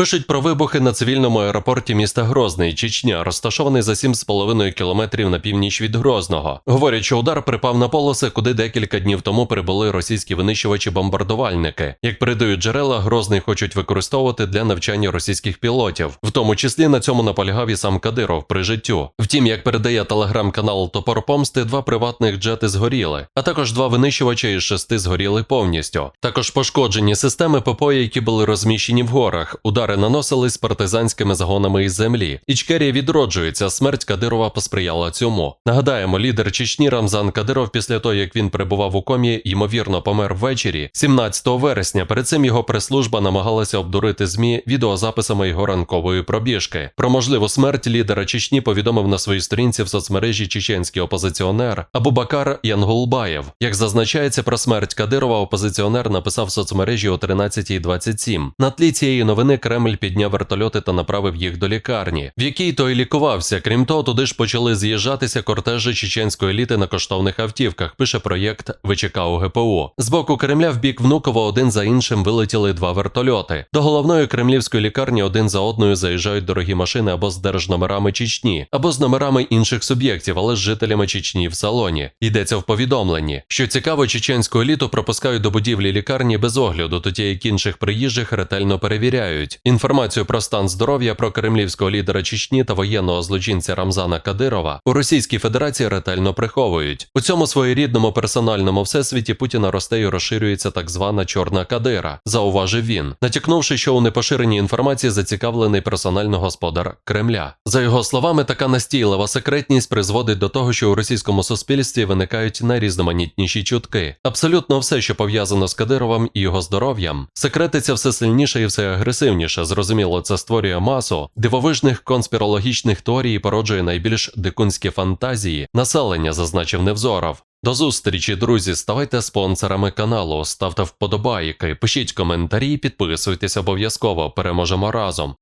Пишуть про вибухи на цивільному аеропорті міста Грозний, Чечня, розташований за 7,5 кілометрів на північ від Грозного. Говорять, що удар припав на полоси, куди декілька днів тому прибули російські винищувачі-бомбардувальники. Як передають джерела, Грозний хочуть використовувати для навчання російських пілотів, в тому числі на цьому наполягав і сам Кадиров при життю. Втім, як передає телеграм-канал Топор Помсти, два приватних джети згоріли, а також два винищувача із шести згоріли повністю. Також пошкоджені системи ППО, які були розміщені в горах. Удари наносились партизанськими загонами із землі. Ічкерія відроджується. Смерть Кадирова посприяла цьому. Нагадаємо, лідер Чечні Рамзан Кадиров, після того як він перебував у комі, ймовірно помер ввечері, 17 вересня. Перед цим його прес-служба намагалася обдурити змі відеозаписами його ранкової пробіжки. Про можливу смерть лідера Чечні повідомив на своїй сторінці в соцмережі чеченський опозиціонер Абубакар Янгулбаєв. Як зазначається про смерть Кадирова, опозиціонер написав в соцмережі о 13.27. На тлі цієї новини Кремль підняв вертольоти та направив їх до лікарні, в якій той лікувався. Крім того, туди ж почали з'їжджатися кортежі чеченської еліти на коштовних автівках. Пише проєкт ВЧК УГПУ. З боку Кремля в бік Внукова один за іншим вилетіли два вертольоти. До головної кремлівської лікарні один за одною заїжджають дорогі машини або з держномерами Чечні, або з номерами інших суб'єктів, але з жителями Чечні в салоні. Йдеться в повідомленні, що цікаво, чеченську еліту пропускають до будівлі лікарні без огляду, тоді як інших приїжджих ретельно перевіряють. Інформацію про стан здоров'я про кремлівського лідера Чечні та воєнного злочинця Рамзана Кадирова у Російській Федерації ретельно приховують. У цьому своєрідному персональному всесвіті Путіна росте і розширюється так звана чорна кадира, зауважив він, натякнувши, що у непоширеній інформації зацікавлений персонально господар Кремля. За його словами, така настійлива секретність призводить до того, що у російському суспільстві виникають найрізноманітніші чутки. Абсолютно все, що пов'язано з Кадировим і його здоров'ям, секретиться все сильніше і все агресивніше. Зрозуміло, це створює масу дивовижних конспірологічних теорій породжує найбільш дикунські фантазії. Населення зазначив Невзоров. До зустрічі, друзі. Ставайте спонсорами каналу, ставте вподобайки, пишіть коментарі, підписуйтесь обов'язково. Переможемо разом.